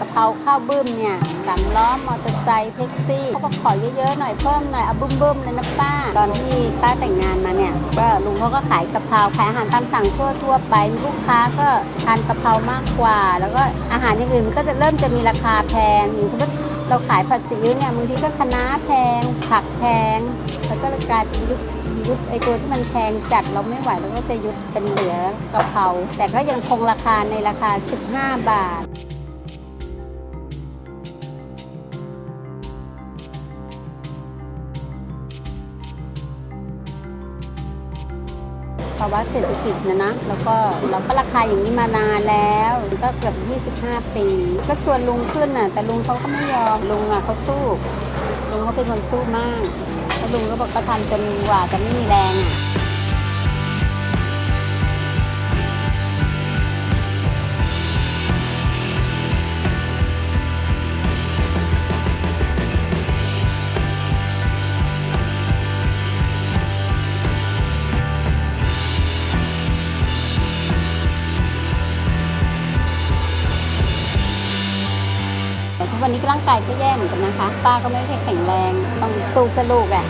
กะเพราข้าวบึ้มเนี่ยสามล้อมอเตอร์ไซค์แท็กซี่เขาก็ขอเยอะๆหน่อยเพิ่มหน่อยเอาบึ้มๆเลยนะป้า ตอนที่ป้าแต่งงานมาเนี่ยก็ลุงเขาก็ขายกะเพราขายอาหารตามสั่งทั่วๆไปลูกค้าก็ทานกะเพรามากกว่า แล้วก็อาหารอย่างอื่นมันก็จะเริ่มจะมีราคาแพงอย่างสมมติเราขายผัดซีอิ๊วเนี่ยบางทีก็คะน้าแพง ผักแพง แล้วก็เลยกลายเป็นยุคยุคไอตัวที่มันแพงจัดเราไม่ไหวเราก็จะยุดเป็นเหลือกะเพราแต่ก็ยังคงราคาในราคา 15 บาท ภาวะเศรษฐกิจนะนะ แล้วก็เราก็ราคาอย่างนี้มานานแล้วก็เกือบ 25 ปี ก็ชวนลุงขึ้นน่ะ แต่ลุงเขาก็ไม่ยอม ลุงอะเขาสู้ ลุงเขาเป็นคนสู้มาก แล้วลุงก็บอกเขาทำจนกว่าจะไม่มีแรงอะ วันนี้ร่างกายก็แย่เหมือนกันนะคะ ป้าก็ไม่ได้แข็งแรง ต้องสู้เพื่อลูกอะ